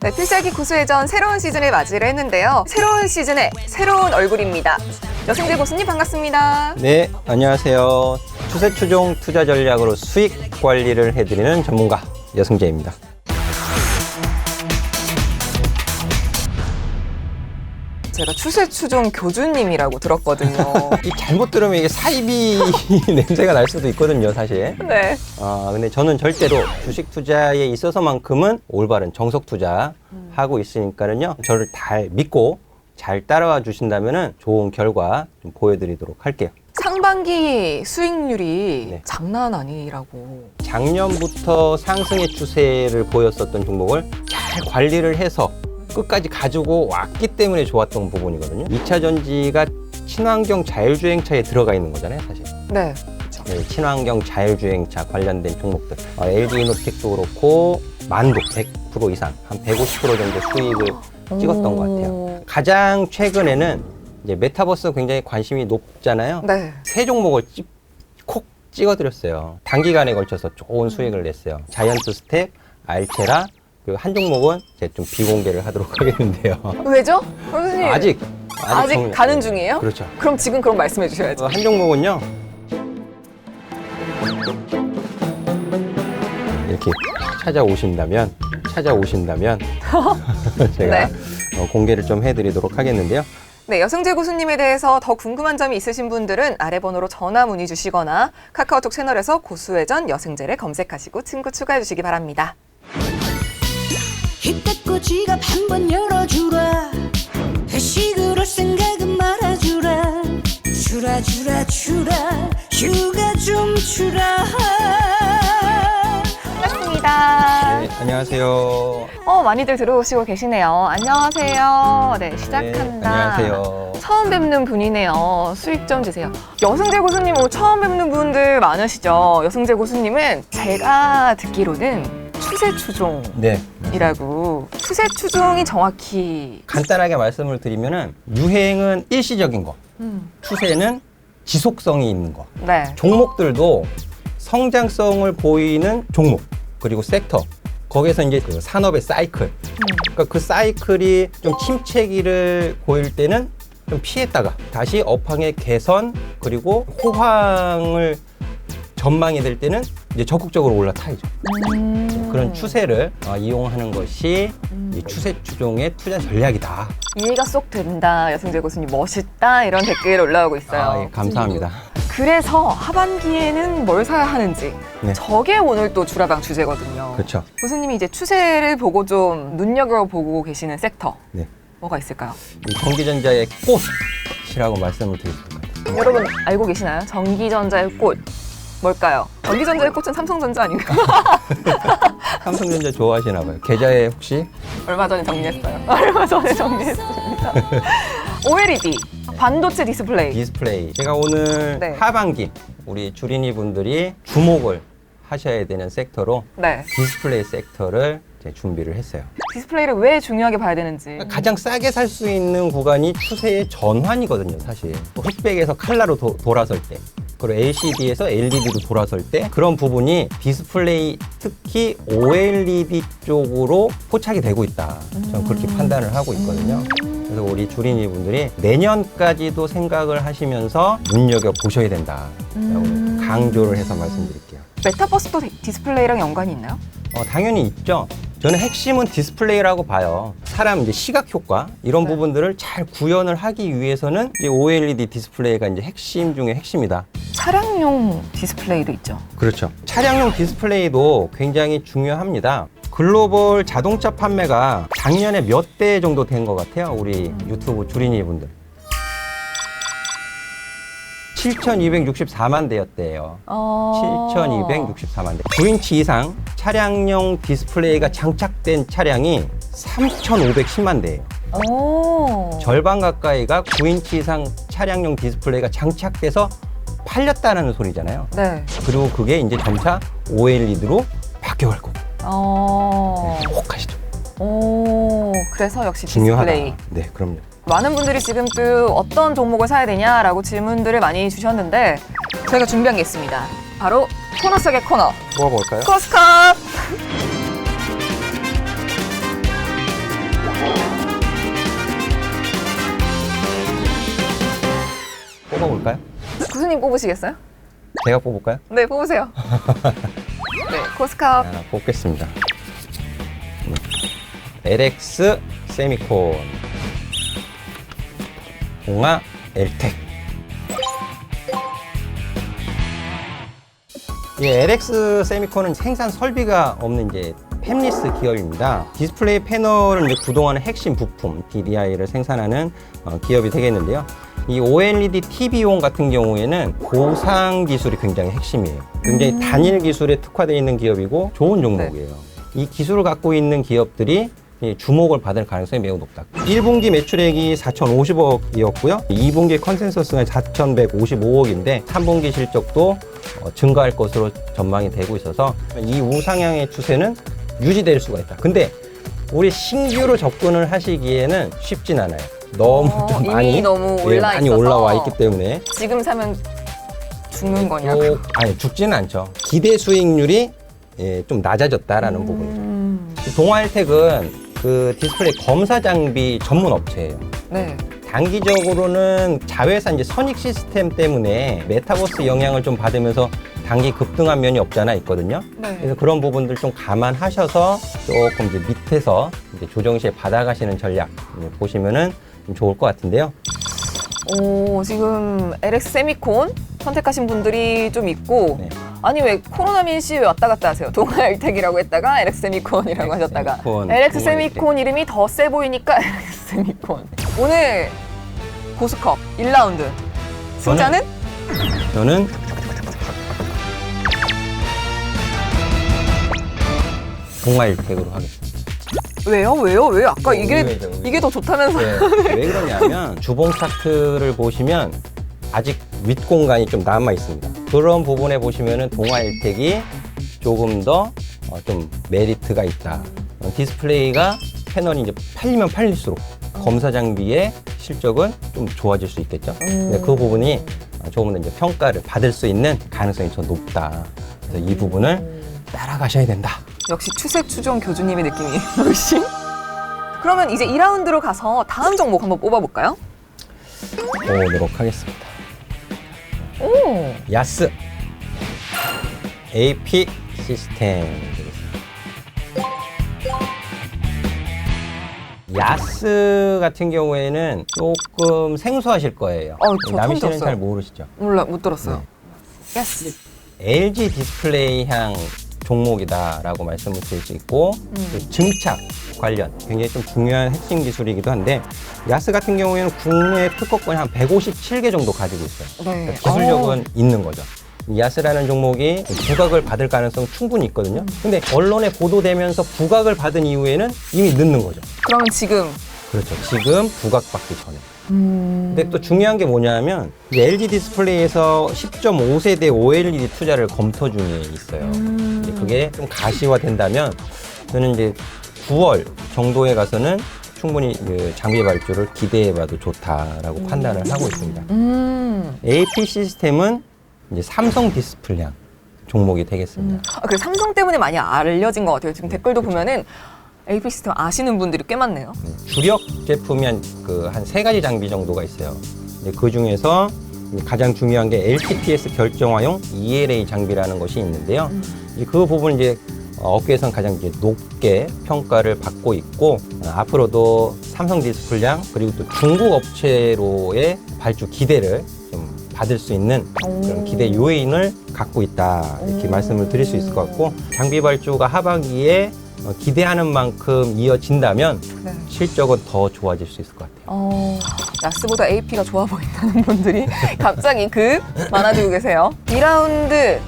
네, 필살기 고수회전 새로운 시즌을 맞이를 했는데요. 새로운 시즌의 새로운 얼굴입니다. 여승재 고수님 반갑습니다. 네, 안녕하세요. 추세 추종 투자 전략으로 수익 관리를 해드리는 전문가 여승재입니다. 제가 추세 추종 교주님이라고 들었거든요. 이 잘못 들으면 이게 사이비 냄새가 날 수도 있거든요, 사실. 네. 아, 근데 저는 절대로 주식 투자에 있어서만큼은 올바른 정석 투자 하고 있으니까는요. 저를 잘 믿고 잘 따라와 주신다면은 좋은 결과 좀 보여드리도록 할게요. 상반기 수익률이 네. 장난 아니라고. 작년부터 상승의 추세를 보였었던 종목을 잘 관리를 해서 끝까지 가지고 왔기 때문에 좋았던 부분이거든요. 2차 전지가 친환경 자율주행차에 들어가 있는 거잖아요, 사실. 네. 네, 친환경 자율주행차 관련된 종목들. 어, LG 이노텍도 그렇고 만도 100% 이상, 한 150% 정도 수익을 찍었던 것 같아요. 오. 가장 최근에는 이제 메타버스 굉장히 관심이 높잖아요. 네. 세 종목을 찝, 콕 찍어드렸어요. 단기간에 걸쳐서 좋은 수익을 냈어요. 자이언트 스텝, 알체라, 그리고 한 종목은 이제 좀 비공개를 하도록 하겠는데요. 왜죠? 교수님. 아직 아직 정- 가는 중이에요? 그렇죠. 그럼 지금 그럼 말씀해 주셔야죠. 어, 한 종목은요. 이렇게 찾아오신다면 찾아오신다면 제가 네. 어, 공개를 좀 해드리도록 하겠는데요. 네, 여승재 고수님에 대해서 더 궁금한 점이 있으신 분들은 아래 번호로 전화 문의 주시거나 카카오톡 채널에서 고수회전 여승재를 검색하시고 친구 추가해 주시기 바랍니다. 이때껏 지갑 한번 열어주라 회식을 할 생각은 말아주라 주라 주라 주라 휴가 좀 주라 반갑습니다. 네, 안녕하세요. 어, 많이들 들어오시고 계시네요. 안녕하세요. 네, 시작한다. 네, 안녕하세요. 처음 뵙는 분이네요. 수익 좀 주세요. 여승재 고수님 오늘 처음 뵙는 분들 많으시죠? 여승재 고수님은 제가 듣기로는 추세 추종이라고. 네. 추세 추종이 정확히. 간단하게 말씀을 드리면은 유행은 일시적인 거, 음. 추세는 지속성이 있는 거. 네. 종목들도 성장성을 보이는 종목 그리고 섹터 거기에서 이제 그 산업의 사이클 그러니까 그 사이클이 좀 침체기를 보일 때는 좀 피했다가 다시 업황의 개선 그리고 호황을 전망이 될 때는 이제 적극적으로 올라타야죠. 음. 그런 추세를 어, 이용하는 것이 이 추세 추종의 투자 전략이다. 이해가 쏙 된다. 여승재 교수님 멋있다. 이런 댓글 올라오고 있어요. 아, 예, 감사합니다. 그래서 하반기에는 뭘 사야 하는지. 네. 저게 오늘 또 주라방 주제거든요. 그렇죠. 교수님이 이제 추세를 보고 좀 눈여겨보고 계시는 섹터. 네. 뭐가 있을까요? 이 전기전자의 꽃이라고 말씀을 드릴 수 있습니다. 여러분 알고 계시나요? 전기전자의 꽃. 뭘까요? 전기전자의 꽃은 삼성전자 아닌가? 삼성전자 좋아하시나 봐요. 계좌에 혹시 얼마 전에 정리했어요. 얼마 전에 정리했습니다. OLED, 반도체 디스플레이. 디스플레이. 제가 오늘 네. 하반기 우리 주린이 분들이 주목을 하셔야 되는 sek터로 네. 디스플레이 섹터를 이제 준비를 했어요. 디스플레이를 왜 중요하게 봐야 되는지. 가장 싸게 살 수 있는 구간이 추세의 전환이거든요, 사실. 또 흑백에서 칼라로 도- 돌아설 때. 그리고 LCD에서 LED로 돌아설 때 그런 부분이 디스플레이 특히 OLED 쪽으로 포착이 되고 있다. 저는 그렇게 판단을 하고 있거든요. 그래서 우리 주린이 분들이 내년까지도 생각을 하시면서 눈여겨 보셔야 된다. 라고 음. 강조를 해서 말씀드릴게요. 메타버스도 디- 디스플레이랑 연관이 있나요? 어, 당연히 있죠. 저는 핵심은 디스플레이라고 봐요. 사람 이제 시각 효과 이런 네. 부분들을 잘 구현을 하기 위해서는 이제 OLED 디스플레이가 이제 핵심 중에 핵심이다. 차량용 디스플레이도 있죠. 그렇죠. 차량용 디스플레이도 굉장히 중요합니다. 글로벌 자동차 판매가 작년에 몇 대 정도 된 것 같아요. 우리 유튜브 주린이 분들. 7,264만 대였대요. 어... 7,264만 대. 9인치 이상 차량용 디스플레이가 장착된 차량이 3,510만 대예요. 오. 절반 가까이가 9인치 이상 차량용 디스플레이가 장착돼서 팔렸다는 소리잖아요. 네. 그리고 그게 이제 점차 OLED로 바뀌어갈 거고. 어. 네, 혹하시죠. 오. 그래서 역시 중요하다. 디스플레이. 네, 그럼요. 많은 분들이 지금 또 어떤 종목을 사야 되냐라고 질문들을 많이 주셨는데 저희가 준비한 게 있습니다. 바로 코너 속의 코너. 뭐가 뭘까요? 크로스컵. 뽑아볼까요? 코스컵. 뽑으시겠어요? 제가 뽑을까요? 네, 뽑으세요. 네, 코스캅. 자, 뽑겠습니다. 음. LX 세미콘 동아 엘텍 이 LX 세미콘은 생산 설비가 없는 이제 팹리스 기업입니다. 디스플레이 패널은 이제 그동안의 핵심 부품 DDI를 생산하는 어, 기업이 되겠는데요. 이 OLED TV용 같은 경우에는 고상 기술이 굉장히 핵심이에요. 굉장히 단일 기술에 특화되어 있는 기업이고 좋은 종목이에요. 이 기술을 갖고 있는 기업들이 이 주목을 받을 가능성이 매우 높다. 1분기 매출액이 4,050억이었고요. 2분기 컨센서스가 4,155억인데 3분기 실적도 어, 증가할 것으로 전망이 되고 있어서 이 우상향의 추세는 유지될 수가 있다. 근데 우리 신규로 접근을 하시기에는 쉽진 않아요. 너무 어, 좀 이미 많이 너무 예, 올라 많이 있어서. 올라와 있기 때문에 지금 사면 죽는 거냐고. 어, 아니 죽지는 않죠. 기대 수익률이 예, 좀 낮아졌다라는 부분이죠. 음, 동아일텍은 그 디스플레이 검사 장비 전문 업체예요. 네. 단기적으로는 자회사 이제 선익 시스템 때문에 메타버스 영향을 좀 받으면서 단기 급등한 면이 없잖아 있거든요. 네. 그래서 그런 부분들 좀 감안하셔서 조금 이제 밑에서 이제 조정 시에 받아가시는 전략 예, 보시면은 좀 좋을 것 같은데요. 오, 지금 LX 세미콘 선택하신 분들이 좀 있고, 네. 아니 왜 코로나 민 씨왜 왔다 갔다 하세요? 동아일텍이라고 했다가 LX 세미콘이라고 LX 하셨다가 세미콘, LX 동아일텍. 세미콘 이름이 더 세 보이니까 LX 세미콘. 오늘 고스컵 1라운드 승자는 저는 동아일텍으로 하겠습니다. 왜요? 왜요? 왜요? 아까 어, 이게 의외죠, 의외. 이게 더 좋다면서요? 네, 왜 그러냐면 주봉 차트를 보시면 아직 윗 공간이 좀 남아 있습니다. 그런 부분에 보시면은 동아일텍이 조금 더 어, 좀 메리트가 있다. 어, 디스플레이가 패널이 이제 팔리면 팔릴수록 검사 장비의 실적은 좀 좋아질 수 있겠죠. 근데 그 부분이 어, 조금 더 이제 평가를 받을 수 있는 가능성이 더 높다. 그래서 이 부분을 따라가셔야 된다. 역시 추색 추종 교주님의 느낌이 훨씬. 그러면 이제 2라운드로 가서 다음 종목 한번 뽑아볼까요? 보도록 하겠습니다. 오, 야스 AP 시스템 되겠습니다. 야스 같은 경우에는 조금 생소하실 거예요. 어, 저 남희 씨는 들었어요. 잘 모르시죠? 몰라 못 들었어요. 예스. LG 디스플레이 향 종목이다라고 말씀을 드릴 수 있고 음. 그 증착 관련 굉장히 좀 중요한 핵심 기술이기도 한데 야스 같은 경우에는 국내 특허권이 한 157개 정도 가지고 있어요. 네. 그러니까 기술력은 있는 거죠. 이 야스라는 종목이 부각을 받을 가능성 충분히 있거든요. 근데 언론에 보도되면서 부각을 받은 이후에는 이미 늦는 거죠. 그러면 지금 그렇죠. 지금 부각받기 전에. 음, 근데 또 중요한 게 뭐냐면 이제 LG 디스플레이에서 10.5세대 OLED 투자를 검토 중에 있어요. 음. 이제 그게 좀 가시화된다면 저는 이제 9월 정도에 가서는 충분히 그 장비 발주를 기대해봐도 좋다라고 판단을 하고 있습니다. 음. AP 시스템은 이제 삼성 디스플레이 종목이 되겠습니다. 아, 그 삼성 때문에 많이 알려진 것 같아요. 지금 댓글도 보면은 AP 시스템 아시는 분들이 꽤 많네요. 주력 제품이 한그한 세 가지 장비 정도가 있어요. 이제 그 중에서 가장 중요한 게 LTPS 결정화용 ELA 장비라는 것이 있는데요. 이제 그 부분 이제 어, 업계에선 가장 이제 높게 평가를 받고 있고 어, 앞으로도 삼성 디스플레이 그리고 또 중국 업체로의 발주 기대를 좀 받을 수 있는 그런 기대 요인을 갖고 있다 이렇게 오. 말씀을 드릴 수 있을 것 같고 장비 발주가 하반기에 어, 기대하는 만큼 이어진다면 네. 실적은 더 좋아질 수 있을 것 같아요. 어, 야스보다 AP가 좋아 보인다는 분들이 갑자기 급 많아지고 계세요. 2라운드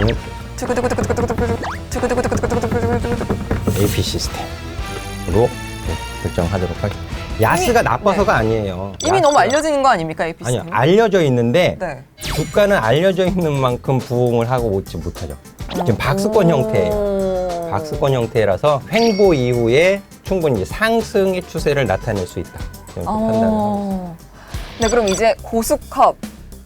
오늘 두구두구두구두구두구두구 두구두구두구두구두구두구두구 AP 시스템으로 네, 결정하도록 하겠습니다. 야스가 나빠서가 아니에요. 이미 야스가- 너무 알려진 거 아닙니까 AP 아니요 시스템? 알려져 있는데 네. 주가는 알려져 있는 만큼 부응을 하고 오지 못하죠. 지금 박스권 형태예요. 오. 박스권 형태라서 횡보 이후에 충분히 상승의 추세를 나타낼 수 있다. 이렇게 판단을 하고 어. 네, 그럼 이제 고수컵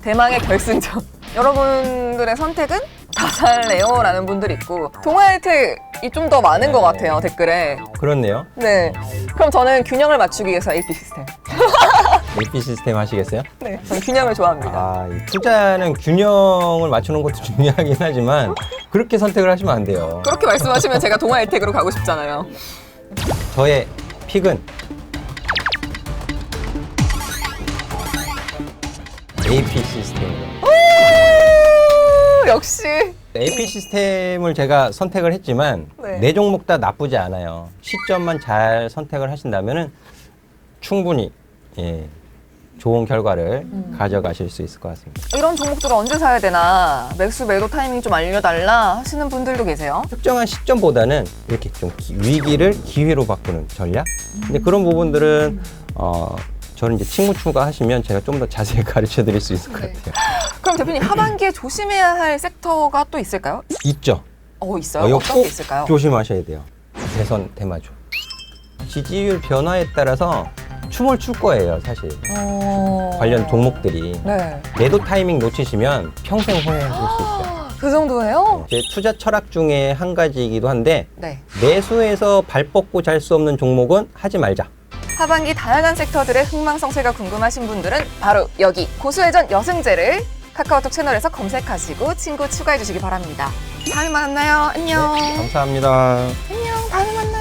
대망의 결승전. 여러분들의 선택은 다 살래요라는 분들이 있고 동아일텍이 좀 더 많은 것 같아요 댓글에. 그렇네요. 네. 그럼 저는 균형을 맞추기 위해서 AP 시스템. AP 시스템 하시겠어요? 네, 전 균형을 좋아합니다. 아, 이 투자는 균형을 맞추는 것도 중요하긴 하지만 그렇게 선택을 하시면 안 돼요. 그렇게 말씀하시면 제가 동아 혜택으로 가고 싶잖아요. 저의 픽은 AP 시스템이에요. 오, 역시 AP 시스템을 제가 선택을 했지만 네. 네, 종목 다 나쁘지 않아요. 시점만 잘 선택을 하신다면 충분히 예, 좋은 결과를 가져가실 수 있을 것 같습니다. 이런 종목들을 언제 사야 되나 매수 매도 타이밍 좀 알려달라 하시는 분들도 계세요. 특정한 시점보다는 이렇게 좀 기- 위기를 기회로 바꾸는 전략. 근데 그런 부분들은 어, 저는 이제 친구 추가하시면 제가 좀 더 자세히 가르쳐 드릴 수 있을 것 네. 같아요. 그럼 대표님 하반기에 조심해야 할 섹터가 또 있을까요? 있죠. 어 있어요. 어, 이거 어떤 꼭게 있을까요? 조심하셔야 돼요. 대선 테마주. 지지율 변화에 따라서 춤을 출 거예요, 사실. 어... 관련 종목들이. 네. 매도 타이밍 놓치시면 평생 후회하실 수 있어요. 그 정도예요? 제 투자 철학 중에 한 가지이기도 한데 네. 매수해서 발 뻗고 잘 수 없는 종목은 하지 말자. 하반기 다양한 섹터들의 흥망성쇠가 궁금하신 분들은 바로 여기 고수회전 여승제를 카카오톡 채널에서 검색하시고 친구 추가해 주시기 바랍니다. 다음에 만나요. 안녕. 감사합니다. 안녕. 다음에 만나요.